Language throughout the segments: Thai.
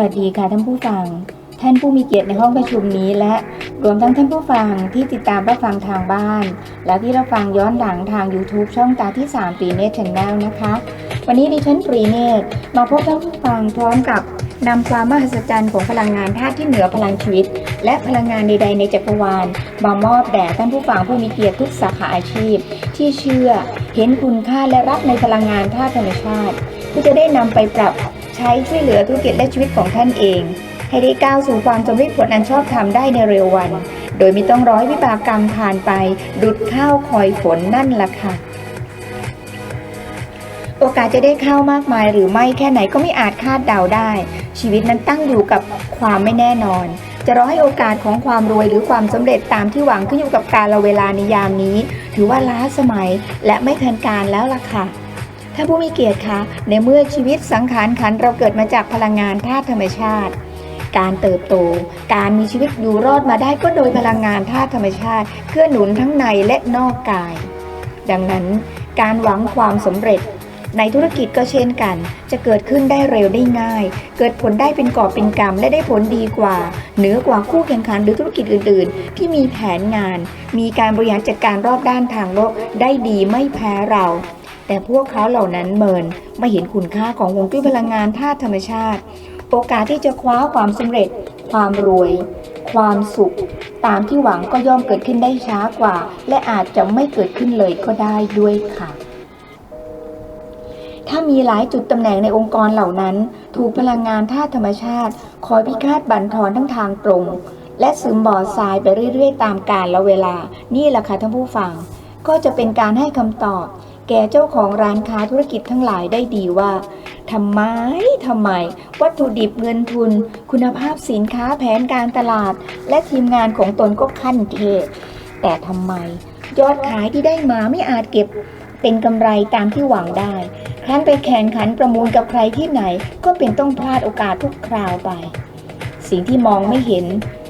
วัสดีค่ะท่านผู้ฟัง ท่านผู้มีเกียรติในห้องประชุมนี้และรวมทั้งท่านผู้ฟังที่ติดตามรับฟังทางบ้าน และที่รับฟังย้อนหลังทาง YouTube ช่องตาที่ 3ปรีเนตชแนลนะคะ วันนี้ดิฉันปรีเนตมาพบท่านผู้ฟังพร้อมกับนำความมหัศจรรย์ของพลังงานธาตุที่เหนือพลังชีวิต และพลังงานใด ๆ ในจักรวาลมามอบแด่ท่านผู้ฟังผู้มีเกียรติทุกสาขาอาชีพ ที่เชื่อเห็นคุณค่าและรักในพลังงานธาตุธรรมชาติเพื่อจะได้นำไปปรับ ใช้ช่วยเหลือธุรกิจและชีวิตของท่านเอง ให้ได้ก้าวสู่ความสำเร็จผลอันชอบธรรมได้ในเร็ววัน โดยไม่ต้องร้อยวิบากกรรมผ่านไป ดุดข้าวคอยฝนนั่นล่ะค่ะโอกาสจะได้ข้าวมากมายหรือไม่แค่ไหนก็ไม่อาจคาดเดาได้ ชีวิตนั้นตั้งอยู่กับความไม่แน่นอน จะรอให้โอกาสของความรวยหรือความสำเร็จตามที่หวังขึ้นอยู่กับการละเวลาในยามนี้ ถือว่าล้าสมัยและไม่ทันการแล้วล่ะค่ะ ถ้านผู้มีเกียรติคะ ในเมื่อชีวิตสังขารขันเราเกิดมาจากพลังงานธาตุธรรมชาติ การเติบโต การมีชีวิตอยู่รอดมาได้ก็โดยพลังงานธาตุธรรมชาติเกื้อหนุนทั้งในและนอกกาย ดังนั้นการหวังความสำเร็จในธุรกิจก็เช่นกัน จะเกิดขึ้นได้เร็วได้ง่าย เกิดผลได้เป็นกอบเป็นกำและได้ผลดีกว่า เหนือกว่าคู่แข่งขันหรือธุรกิจอื่น ๆ ที่มีแผนงาน มีการบริหารจัดการรอบด้านทางโลกได้ดีไม่แพ้เรา แต่พวกเขาเหล่านั้นเมินไม่เห็นคุณค่าของวงจุ้ยพลังงานธาตุธรรมชาติ โอกาสที่จะคว้าความสำเร็จ ความรวย ความสุข ตามที่หวังก็ย่อมเกิดขึ้นได้ช้ากว่า และอาจจะไม่เกิดขึ้นเลยก็ได้ด้วยค่ะ ถ้ามีหลายจุดตำแหน่งในองค์กรเหล่านั้น ถูกพลังงานธาตุธรรมชาติ คอยพิฆาตบั่นทอนทั้งทางตรง และซึมบ่อทรายไปเรื่อยๆ ตามกาลและเวลา นี่แหละค่ะท่านผู้ฟัง ก็จะเป็นการให้คำตอบ แก่เจ้าของร้านค้าธุรกิจทั้งหลายได้ดีว่าทำไมทำไม วัตถุดิบเงินทุน คุณภาพสินค้าแผนการตลาด และทีมงานของตนก็ขั้นเทพแต่ทำไม ยอดขายที่ได้มาไม่อาจเก็บเป็นกำไรตามที่หวังได้ครั้นไปแข่งขันประมูลกับใครที่ไหน ก็เป็นต้องพลาดโอกาสทุกคราวไป สิ่งที่มองไม่เห็น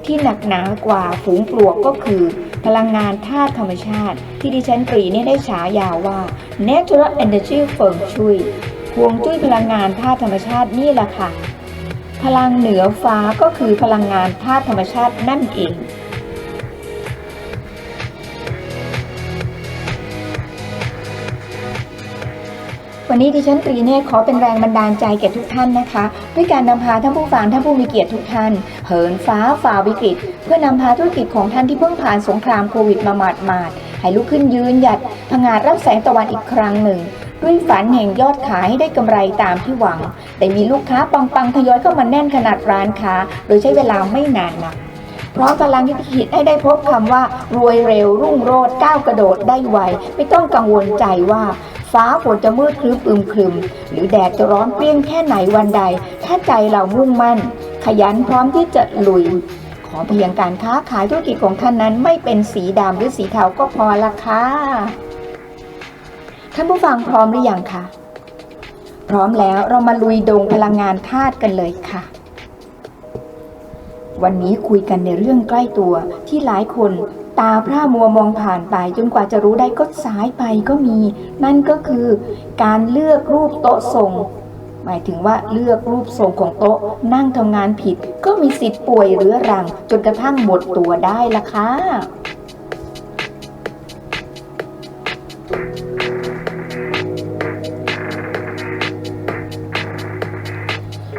ที่หนักหนากว่าฝูงปลวกก็คือ พลังงานธาตุธรรมชาติ ที่ดิฉันปรีเนี่ยได้ฉายาว่า Natural Energy Feng Shui ฮวงจุ้ยพลังงานธาตุธรรมชาตินี่แหละค่ะ พลังเหนือฟ้าก็คือพลังงานธาตุธรรมชาตินั่นเอง วันนี้ดิฉันตรีเนตขอเป็นแรงบันดาลใจแก่ทุกท่านนะคะ ด้วยการนำพาท่านผู้ฟังท่านผู้มีเกียรติทุกท่าน เหินฟ้าฝ่าวิกฤต เพื่อนำพาธุรกิจของท่านที่เพิ่งผ่านสงครามโควิดมาหมาดๆให้ลุกขึ้นยืนหยัดผงาดรับแสงตะวันอีกครั้งหนึ่ง ด้วยฝันแห่งยอดขายให้ได้กำไรตามที่หวัง แต่มีลูกค้าปังๆทยอยเข้ามาแน่นขนาดร้านค้า โดยใช้เวลาไม่นานนักเพราะพลังที่คิดให้ได้พบคำว่ารวยเร็วรุ่งโรจน์ก้าวกระโดดได้ไว ไม่ต้องกังวลใจว่า ฟ้าฝนจะมืดครึ้มอึมครึม หรือแดดจะร้อนเปรี้ยงแค่ไหนวันใด ถ้าใจเรามุ่งมั่น ขยันพร้อมที่จะลุย ขอเพียงการค้าขายธุรกิจของท่านนั้น ไม่เป็นสีดำหรือสีเทาก็พอละค่ะท่านผู้ฟังพร้อมหรือยังคะพร้อมแล้วเรามาลุยดงพลังงานธาตุกันเลยค่ะ วันนี้คุยกันในเรื่องใกล้ตัวที่หลายคน ตาพร่ามัวมองผ่านไปจนกว่าจะรู้ได้ก็สายไปก็มี นั่นก็คือการเลือกรูปโต๊ะทรง หมายถึงว่าเลือกรูปทรงของโต๊ะนั่งทำงานผิด ก็มีสิทธิ์ป่วยเรื้อรัง จนกระทั่งหมดตัวได้ละค่ะ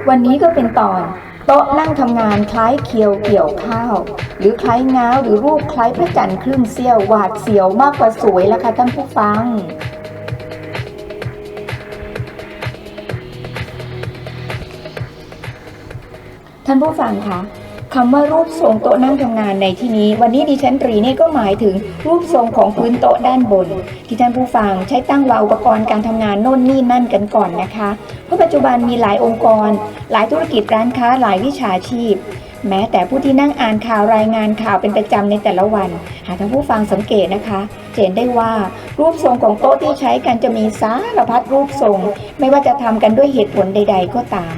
วันนี้ก็เป็นตอน โต๊ะนั่งทำงานคล้ายเคียวเกี่ยวข้าว หรือคล้ายงาหรือรูปคล้ายพระจันทร์ครึ่งเสี้ยวหวาดเสียวมากกว่าสวยแล้วค่ะท่านผู้ฟังท่านผู้ฟังคะคำว่ารูปทรงโต๊ะนั่งทำงานในที่นี้ วันนี้ดิฉันตรีเนี่ยก็หมายถึงรูปทรงของพื้นโต๊ะด้านบน ที่ท่านผู้ฟังใช้ตั้งวางอุปกรณ์การทำงานโน่นนี่นั่นกันก่อนนะคะ เพราะปัจจุบันมีหลายองค์กร หลายธุรกิจร้านค้าหลายวิชาชีพ แม้แต่ผู้ที่นั่งอ่านข่าวรายงานข่าวเป็นประจำในแต่ละวัน หากท่านผู้ฟังสังเกตนะคะ เห็นได้ว่ารูปทรงของโต๊ะที่ใช้กันจะมีสารพัดรูปทรง ไม่ว่าจะทำกันด้วยเหตุผลใด ๆ ก็ตาม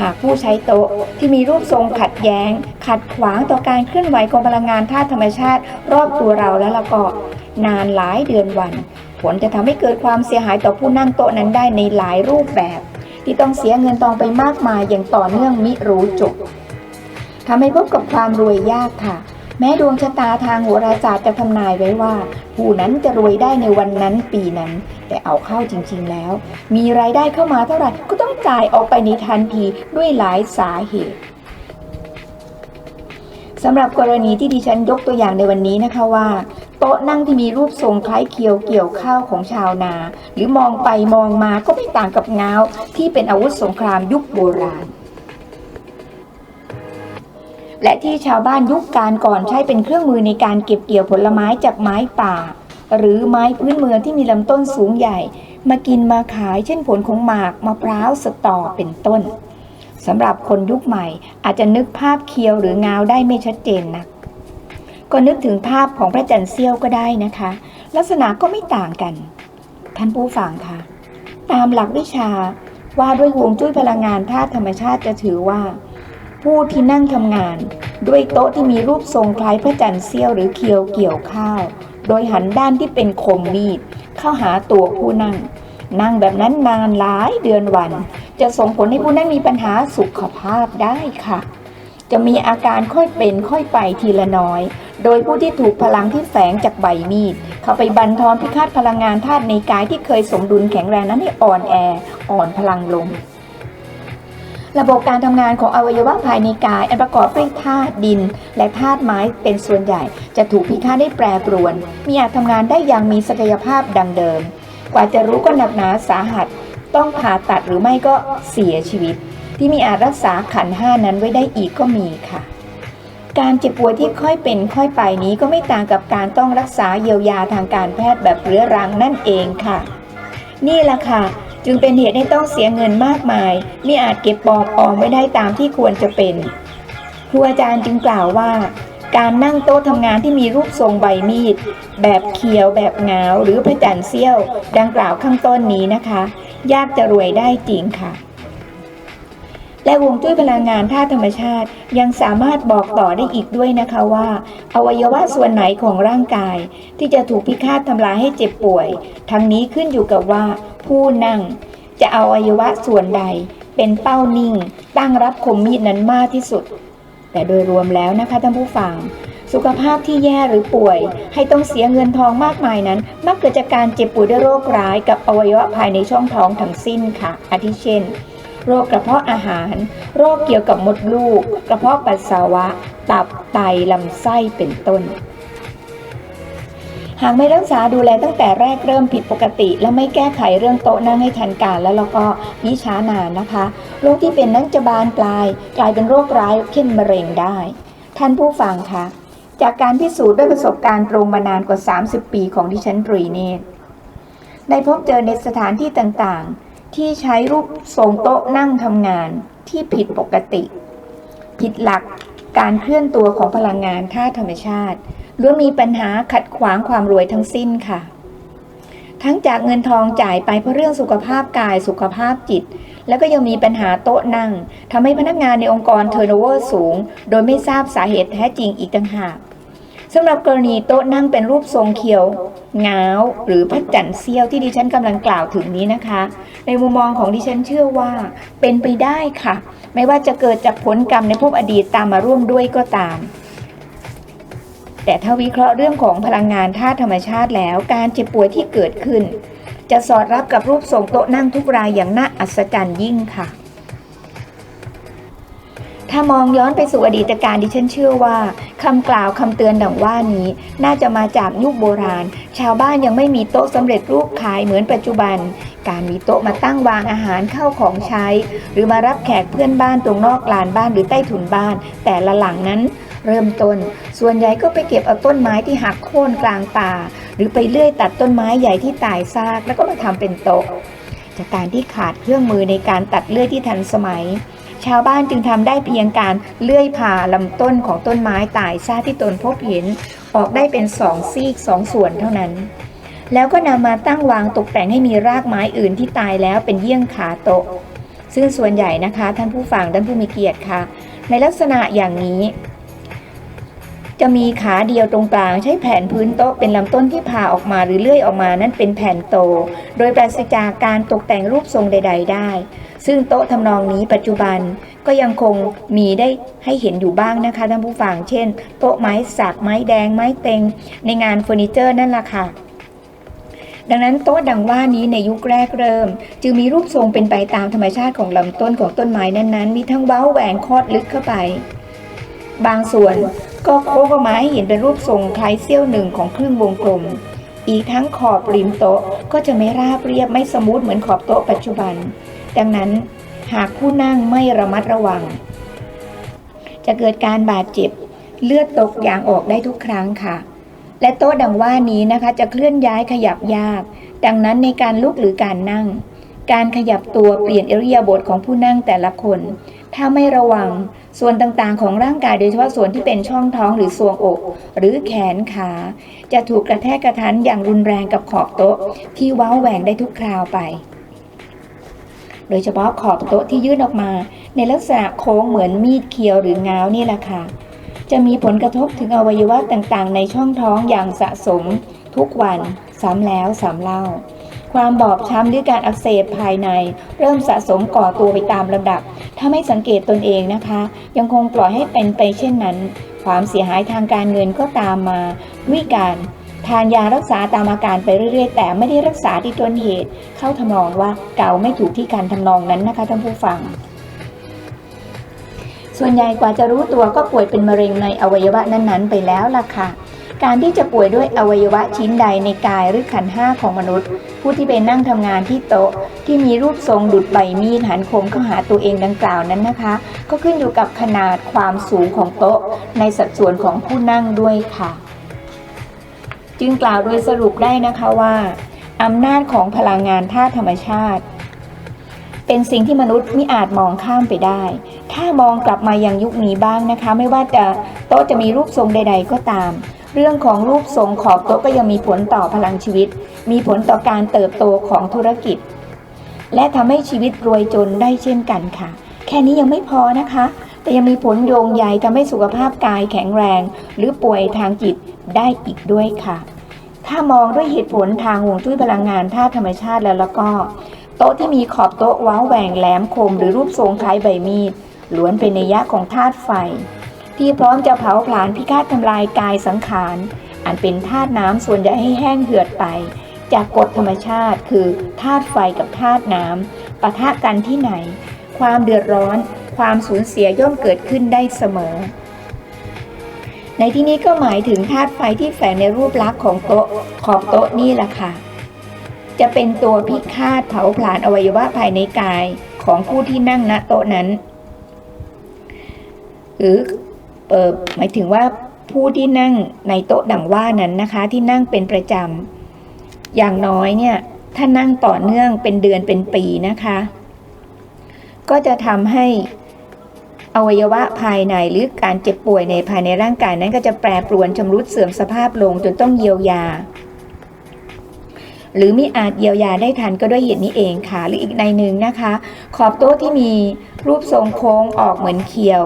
หากผู้ใช้โต๊ะที่มีรูปทรงขัดแย้ง ขัดขวางต่อการเคลื่อนไหวของพลังงานธาตุธรรมชาติ รอบตัวเราแล้วละก็นานหลายเดือนวัน ผลจะทำให้เกิดความเสียหายต่อผู้นั่งโต๊ะนั้นได้ในหลายรูปแบบ ที่ต้องเสียเงินทองไปมากมายอย่างต่อเนื่องมิรู้จบ ทำให้พบกับความรวยยากค่ะ แม้ดวงชะตาทางโหราศาสตร์จะทำนายไว้ว่า ผู้นั้นจะรวยได้ในวันนั้นปีนั้น แต่เอาเข้าจริง ๆ แล้ว มีรายได้เข้ามาเท่าไหร่ก็ต้องจ่ายออกไปในทันทีด้วยหลายสาเหตุสำหรับกรณีที่ดิฉันยกตัวอย่างในวันนี้นะคะว่าโต๊ะนั่งที่มีรูปทรงคล้ายเคียวเกี่ยวข้าวของชาวนา หรือมองไปมองมาก็ไม่ต่างกับเงาที่เป็นอาวุธสงครามยุคโบราณ และที่ชาวบ้านยุคการก่อนใช้เป็นเครื่องมือในการเก็บเกี่ยวผลไม้จากไม้ป่า หรือไม้พื้นเมืองที่มีลำต้นสูงใหญ่ มากินมาขายเช่นผลของหมากมะพร้าวสตอเป็นต้นสำหรับคนยุคใหม่อาจจะนึกภาพเคียวหรืองาวได้ไม่ชัดเจนนะก็นึกถึงภาพของพระจันทร์เสี้ยวก็ได้นะคะ ลักษณะก็ไม่ต่างกัน ท่านผู้ฟังคะตามหลักวิชาว่าด้วยฮวงจุ้ยพลังงานธาตุธรรมชาติจะถือว่า ผู้ที่นั่งทำงาน ด้วยโต๊ะที่มีรูปทรงคล้ายพระจันทร์เสี้ยวหรือเคียวเกี่ยวข้าว โดยหันด้านที่เป็นคมมีด เข้าหาตัวผู้นั่ง นั่งแบบนั้นนานหลายเดือนวัน จะส่งผลให้ผู้นั้นมีปัญหาสุขภาพได้ค่ะ จะมีอาการค่อยเป็นค่อยไปทีละน้อย โดยผู้ที่ถูกพลังที่แฝงจากใบมีด เข้าไปบันทอนพิฆาตพลังงานธาตุในกายที่เคยสมดุลแข็งแรงนั้นให้อ่อนแออ่อนพลังลง ระบบการทำงานของอวัยวะภายในกาย อันประกอบด้วยธาตุดิน และธาตุไม้เป็นส่วนใหญ่ จะถูกพิฆาตได้แปรปรวน มีอาจทำงานได้อย่างมีศักยภาพดังเดิม กว่าจะรู้ก็หนักหนาสาหัส ต้องผ่าตัดหรือไม่ก็เสียชีวิต ที่มีอาจรักษาขันห้านั้นไว้ได้อีกก็มีค่ะ การเจ็บป่วยที่ค่อยเป็นค่อยไปนี้ก็ไม่ต่างกับการต้องรักษาเยียวยาทางการแพทย์แบบเรื้อรังนั่นเองค่ะ นี่แหละค่ะ จึงเป็นเหตุให้ต้องเสียเงินมากมายไม่อาจเก็บปอกออมไม่ได้ตามที่ควรจะเป็นครูอาจารย์จึงกล่าวว่า การนั่งโต๊ะทำงานที่มีรูปทรงใบมีด แบบเขียวแบบเงาหรือพระจันทร์เสี้ยว ดังกล่าวข้างต้นนี้นะคะ ยากจะรวยได้จริงค่ะ และวงจุ้ยพลังงานธาตุธรรมชาติ ยังสามารถบอกต่อได้อีกด้วยนะคะว่า อวัยวะส่วนไหนของร่างกาย ที่จะถูกพิฆาตทำลายให้เจ็บป่วย ทั้งนี้ขึ้นอยู่กับว่า ผู้นั่ง จะเอาอวัยวะส่วนใด เป็นเป้านิ่ง ตั้งรับคมมีดนั้นมากที่สุด แต่โดยรวมแล้วนะคะท่านผู้ฟังสุขภาพที่แย่หรือป่วย ให้ต้องเสียเงินทองมากมายนั้น มักเกิดจากการเจ็บป่วยด้วยโรคร้ายกับอวัยวะภายในช่องท้องทั้งสิ้นค่ะ อาทิเช่น โรคกระเพาะอาหาร โรคเกี่ยวกับมดลูก กระเพาะปัสสาวะ ตับไตลำไส้เป็นต้น หากไม่รักษาดูแลตั้งแต่แรกเริ่มผิดปกติ และไม่แก้ไขเรื่องโต๊ะนั่งให้ทันการแล้วเราก็ยิ่ช้านานนะคะ โรคที่เป็นนั้นจะบานปลาย กลายเป็นโรคร้ายเช่นมะเร็งได้ ท่านผู้ฟังคะจากการพิสูจน์ด้วยประสบการณ์ตรงมานานกว่า 30 ปีของดิฉันตรีเนตรได้พบเจอในสถานที่ต่างๆ ที่ใช้รูปทรงโต๊ะนั่งทำงานที่ผิดปกติ ผิดหลักการเคลื่อนตัวของพลังงานธาธรรมชาติล้วนมีปัญหาขัดขวางความรวยทั้งสิ้นค่ะ ทั้งจากเงินทองจ่ายไปเพราะเรื่องสุขภาพกายสุขภาพจิต แล้วก็ยังมีปัญหาโต๊ะนั่งทำให้พนักงานในองค์กรเทอร์โนเวอร์สูง โดยไม่ทราบสาเหตุแท้จริงอีกต่างหาก สำหรับกรณีโต๊ะนั่งเป็นรูปทรงเขียวงาว หรือพระจันทร์เสี้ยวที่ดิฉันกำลังกล่าวถึงนี้นะคะ ในมุมมองของดิฉันเชื่อว่าเป็นไปได้ค่ะ ไม่ว่าจะเกิดจากผลกรรมในภพอดีตตามมาร่วมด้วยก็ตามแต่ถ้าวิเคราะห์เรื่องของพลังงานธาตุธรรมชาติแล้ว การเจ็บป่วยที่เกิดขึ้น จะสอดรับกับรูปทรงโต๊ะนั่งทุกรายอย่างน่าอัศจรรย์ยิ่งค่ะ ถ้ามองย้อนไปสู่อดีตการดิฉันเชื่อว่าคำกล่าวคำเตือนดังว่านี้ น่าจะมาจากยุคโบราณ ชาวบ้านยังไม่มีโต๊ะสำเร็จรูปขายเหมือนปัจจุบัน การมีโต๊ะมาตั้งวางอาหารเข้าของใช้ หรือมารับแขกเพื่อนบ้านตรงนอกลานบ้านหรือใต้ถุนบ้าน แต่ละหลังนั้นเริ่มต้น ส่วนใหญ่ก็ไปเก็บเอาต้นไม้ที่หักโค่นกลางป่า หรือไปเลื่อยตัดต้นไม้ใหญ่ที่ตายซากแล้วก็มาทำเป็นโต๊ะจากการที่ขาดเครื่องมือในการตัดเลื่อยที่ทันสมัย ชาวบ้านจึงทำได้เพียงการเลื่อยผ่าลำต้นของต้นไม้ตายซากที่ตนพบเห็น ออกได้เป็นสองซีกสองส่วนเท่านั้น แล้วก็นำมาตั้งวางตกแต่งให้มีรากไม้อื่นที่ตายแล้วเป็นเยี่ยงขาโตะซึ่งส่วนใหญ่นะคะ ท่านผู้ฟังท่านผู้มีเกียรติค่ะ ในลักษณะอย่างนี้ จะมีขาเดียวตรงกลางใช้แผ่นพื้นโต๊ะเป็นลำต้นที่ผ่าออกมาหรือเลื่อยออกมานั้นเป็นแผ่นโต โดยปราศจากการตกแต่งรูปทรงใด ๆ ได้ ซึ่งโต๊ะทำนองนี้ปัจจุบันก็ยังคงมีได้ให้เห็นอยู่บ้างนะคะท่านผู้ฟังเช่น โต๊ะไม้สักไม้แดงไม้เต็ง ในงานเฟอร์นิเจอร์นั่นแหละค่ะดังนั้นโต๊ะดังว่านี้ในยุคแรกเริ่ม จึงมีรูปทรงเป็นไปตามธรรมชาติของลำต้นของต้นไม้นั้นๆ มีทั้งเว้าแหวงคอดลึกเข้าไป บางส่วน ก็โค้งออกมาให้เห็นเป็นรูปทรงคล้ายเสี้ยวหนึ่งของครึ่งวงกลม อีกทั้งขอบริมโต๊ะก็จะไม่ราบเรียบไม่สมูทเหมือนขอบโต๊ะปัจจุบัน ดังนั้นหากผู้นั่งไม่ระมัดระวัง จะเกิดการบาดเจ็บ เลือดตกยางออกได้ทุกครั้งค่ะ และโต๊ะดังว่านี้นะคะจะเคลื่อนย้ายขยับยาก ดังนั้นในการลุกหรือการนั่ง การขยับตัวเปลี่ยนเอริยาบถของผู้นั่งแต่ละคน ถ้าไม่ระวังส่วนต่างๆ ของร่างกายโดยเฉพาะส่วนที่เป็นช่องท้องหรือทรวงอก หรือแขนขา จะถูกกระแทกกระทันอย่างรุนแรงกับขอบโต๊ะ ที่เว้าแหว่งได้ทุกคราวไป โดยเฉพาะขอบโต๊ะที่ยื่นออกมา ในลักษณะโค้งเหมือนมีดเคียวหรือง้าวนี่แหละค่ะจะมีผลกระทบถึงอวัยวะต่างๆ ในช่องท้องอย่างสะสม ทุกวันซ้ำแล้วซ้ำเล่า ความบอบช้ำหรือการอักเสบภายใน เริ่มสะสมก่อตัวไปตามลำดับ ถ้าไม่สังเกตตนเองนะคะ ยังคงปล่อยให้เป็นไปเช่นนั้น ความเสียหายทางการเงินก็ตามมาวยการทานยารักษาตามอาการไปเรื่อยๆ แต่ไม่ได้รักษาที่ต้นเหตุ เข้าทำนองว่าเก่าไม่ถูกที่การทำนองนั้นนะคะท่านผู้ฟัง ส่วนใหญ่กว่าจะรู้ตัวก็ป่วยเป็นมะเร็งในอวัยวะนั้นๆ ไปแล้วล่ะค่ะ การที่จะป่วยด้วยอวัยวะชิ้นใดในกายหรือขันห้าของมนุษย์ ผู้ที่ไปนั่งทำงานที่โต๊ะ ที่มีรูปทรงดุดใบมีดหันคมเข้าหาตัวเองดังกล่าวนั้นนะคะ ก็ขึ้นอยู่กับขนาดความสูงของโต๊ะ ในสัดส่วนของผู้นั่งด้วยค่ะ จึงกล่าวโดยสรุปได้นะคะว่าอำนาจของพลังงานธาตุธรรมชาติ เป็นสิ่งที่มนุษย์ไมิอาจมองข้ามไปได้ ถ้ามองกลับมายังยุคนี้บ้างนะคะ ไม่ว่าจะโต๊ะจะมีรูปทรงใด ๆ ก็ตาม เรื่องของรูปทรงขอบโต๊ะก็ยังมีผลต่อพลังชีวิต มีผลต่อการเติบโตของธุรกิจ และทำให้ชีวิตรวยจนได้เช่นกันค่ะ แค่นี้ยังไม่พอนะคะ แต่ยังมีผลโยงใยทำให้สุขภาพกายแข็งแรง หรือป่วยทางจิตได้อีกด้วยค่ะ ถ้ามองด้วยเหตุผลทางห่วงจุ้ยพลังงานธาตุธรรมชาติแล้วแล้วก็ โต๊ะที่มีขอบโต๊ะว้าวแหว่งแหลมคม หรือรูปทรงคล้ายใบมีดล้วนเป็นนัยยะของธาตุไฟ ที่พร้อมจะเผาผลาญพิฆาตทำลายกายสังขาร อันเป็นธาตุน้ำส่วนใหญ่ให้แห้งเหือดไป จากกฎธรรมชาติคือธาตุไฟกับธาตุน้ำปะทะกันที่ไหน ความเดือดร้อน ความสูญเสียย่อมเกิดขึ้นได้เสมอ ในที่นี้ก็หมายถึงธาตุไฟที่แฝงในรูปลักษณ์ของโต๊ะขอบโต๊ะนี่แหละค่ะ จะเป็นตัวพิฆาตเผาผลาญอวัยวะภายในกายของผู้ที่นั่งณโต๊ะนั้น หรือ เออหมายถึงว่าผู้ที่นั่งในโต๊ะดังว่านั้นนะคะ ที่นั่งเป็นประจำอย่างน้อยเนี่ย ถ้านั่งต่อเนื่องเป็นเดือนเป็นปีนะคะ ก็จะทำให้อวัยวะภายในหรือการเจ็บป่วยในภายในร่างกายนั้นก็จะแปรปรวนชำรุดเสื่อมสภาพลงจนต้องเยียวยา หรือไม่อาจเยียวยาได้ทันก็ด้วยเหตุนี้เองค่ะ หรืออีกในหนึ่งนะคะ ขอบโต๊ะที่มีรูปทรงโค้งออกเหมือนเคียว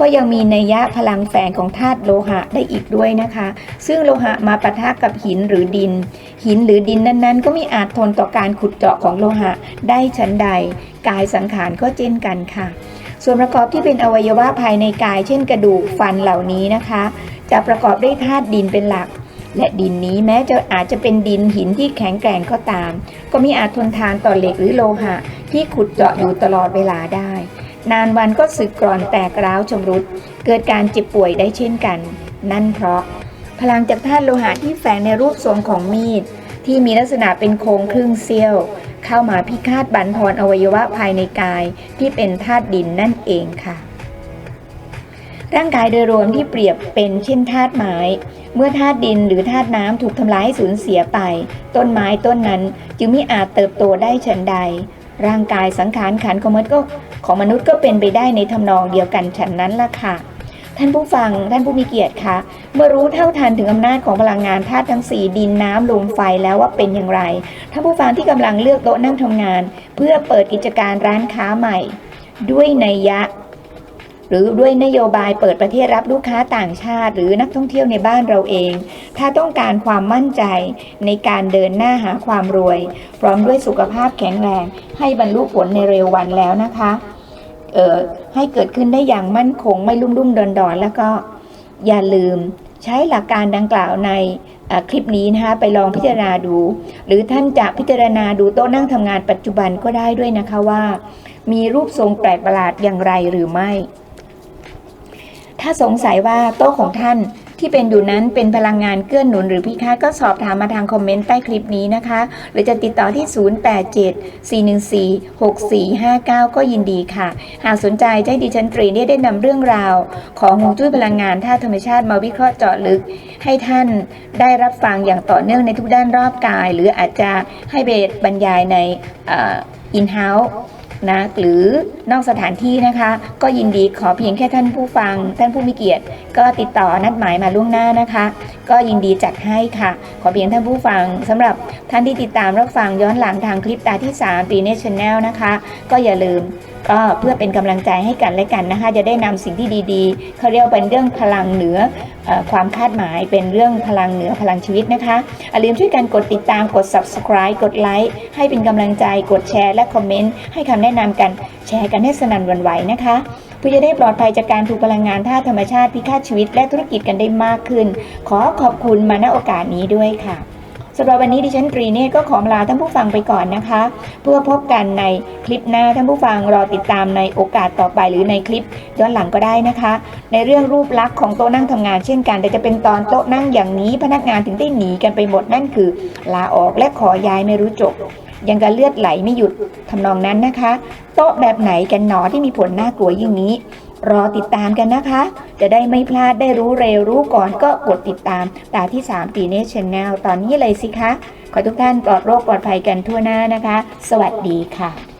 ก็ยังมีนัยยะพลังแฝงของธาตุโลหะได้อีกด้วยนะคะ ซึ่งโลหะมาปะทะกับหินหรือดิน หินหรือดินนั้นๆ ก็มีอาจทนต่อการขุดเจาะของโลหะได้ชั้นใด กายสังขารก็เช่นกันค่ะ ส่วนประกอบที่เป็นอวัยวะภายในกาย เช่นกระดูกฟันเหล่านี้นะคะ จะประกอบด้วยธาตุดินเป็นหลัก และดินนี้แม้จะอาจจะเป็นดินหินที่แข็งแกร่งก็ตาม ก็มีอาจทนทานต่อเหล็กหรือโลหะ ที่ขุดเจาะอยู่ตลอดเวลาได้ นานวันก็สึกกร่อนแตกร้าวชำรุด เกิดการเจ็บป่วยได้เช่นกัน นั่นเพราะ พลังจากธาตุโลหะที่แฝงในรูปทรงของมีด ที่มีลักษณะเป็นโค้งครึ่งเสี้ยว เข้ามาพิฆาตบั่นทอนอวัยวะภายในกายที่เป็นธาตุดินนั่นเองค่ะ ร่างกายโดยรวมที่เปรียบเป็นเช่นธาตุไม้ เมื่อธาตุดินหรือธาตุน้ำถูกทำลายสูญเสียไป ต้นไม้ต้นนั้นจึงไม่อาจเติบโตได้ฉันใด ร่างกายสังขารขันของมนุษย์ก็ของมนุษย์ก็เป็นไปได้ในทำนองเดียวกันฉันนั้นล่ะค่ะ ท่านผู้ฟังท่านผู้มีเกียรติคะเมื่อรู้เท่าทันถึงอำนาจของพลังงานธาตุทั้งสี่ดินน้ำลมไฟแล้วว่าเป็นอย่างไรท่านผู้ฟังที่กำลังเลือกโต๊ะนั่งทำงาน เพื่อเปิดกิจการร้านค้าใหม่ ด้วยนัยยะ หรือด้วยนโยบายเปิดประเทศรับลูกค้าต่างชาติ หรือนักท่องเที่ยวในบ้านเราเอง ถ้าต้องการความมั่นใจในการเดินหน้าหาความรวย พร้อมด้วยสุขภาพแข็งแรงให้บรรลุผลในเร็ววันแล้วนะคะเอ่อให้เกิดขึ้นได้อย่างมั่นคงไม่ลุ่มลุ่มดอนดอนแล้วก็อย่าลืมใช้หลักการดังกล่าวในคลิปนี้นะคะไปลองพิจารณาดู หรือท่านจะพิจารณาดูโต๊ะนั่งทำงานปัจจุบันก็ได้ด้วยนะคะว่า มีรูปทรงแปลกประหลาดอย่างไรหรือไม่ ถ้าสงสัยว่าโต๊ะของท่านที่เป็นอยู่นั้นเป็นพลังงานเกื้อนหนุนหรือพิฆาตก็สอบถามมาทางคอมเมนต์ใต้คลิปนี้นะคะ หรือจะติดต่อที่ 0874146459 ก็ยินดีค่ะ หากสนใจจะให้ดิฉันตรีเนี่ยได้นำเรื่องราว ของฮวงจุ้ยพลังงานธาตุธรรมชาติมาวิเคราะห์เจาะลึก ให้ท่านได้รับฟังอย่างต่อเนื่องในทุกด้านรอบกาย หรืออาจจะให้เบสบรรยายในอินเฮ้าส์ นะหรือนอกสถานที่นะคะ ก็ยินดีขอเพียงแค่ท่านผู้ฟัง ท่านผู้มีเกียรติ ก็ติดต่อนัดหมายมาล่วงหน้านะคะ ก็ยินดีจัดให้ค่ะ ขอเพียงท่านผู้ฟังสำหรับท่านที่ติดตามรับฟังย้อนหลังทางคลิปตาที่3ปีเนชั่นแนลนะคะ ก็อย่าลืมก็เพื่อเป็นกำลังใจให้กันและกันนะคะ จะได้นำสิ่งที่ดีๆเขาเรียกว่าเป็นเรื่องพลังเหนืออความคาดหมายเป็นเรื่องพลังเหนือพลังชีวิตนะคะอย่าลืมช่วยกันกดติดตามกด subscribe กดไลค์ให้เป็นกำลังใจกดแชร์และคอมเมนต์ให้คำแนะนำกันแชร์กันให้สนั่นวันไหวนะคะ เพื่อจะได้ปลอดภัยจากการถูกพลังงานธาตุธรรมชาติพิฆาตชีวิตและธุรกิจกันได้มากขึ้น ขอขอบคุณมาณโอกาสนี้ด้วยค่ะสำหรับวันนี้ดิฉันตรีเนตก็ขอลาท่านผู้ฟังไปก่อนนะคะ เพื่อพบกันในคลิปหน้าท่านผู้ฟังรอติดตามในโอกาสต่อไปหรือในคลิปย้อนหลังก็ได้นะคะ ในเรื่องรูปลักษณ์ของโต๊ะนั่งทำงานเช่นกัน แต่จะเป็นตอนโต๊ะนั่งอย่างนี้พนักงานถึงได้หนีกันไปหมดนั่นคือ ลาออกและขอย้ายไม่รู้จบ ยังกับเลือดไหลไม่หยุดทำนองนั้นนะคะ โต๊ะแบบไหนกันหนอที่มีผลน่ากลัวยิ่งนี้ รอติดตามกันนะคะ จะได้ไม่พลาดได้รู้เร็วรู้ก่อนก็กดติดตามตาที่ 3 ปีเนชแนลตอนนี้เลยสิคะ ขอทุกท่านปลอดโรคปลอดภัยกันทั่วหน้านะคะ สวัสดีค่ะ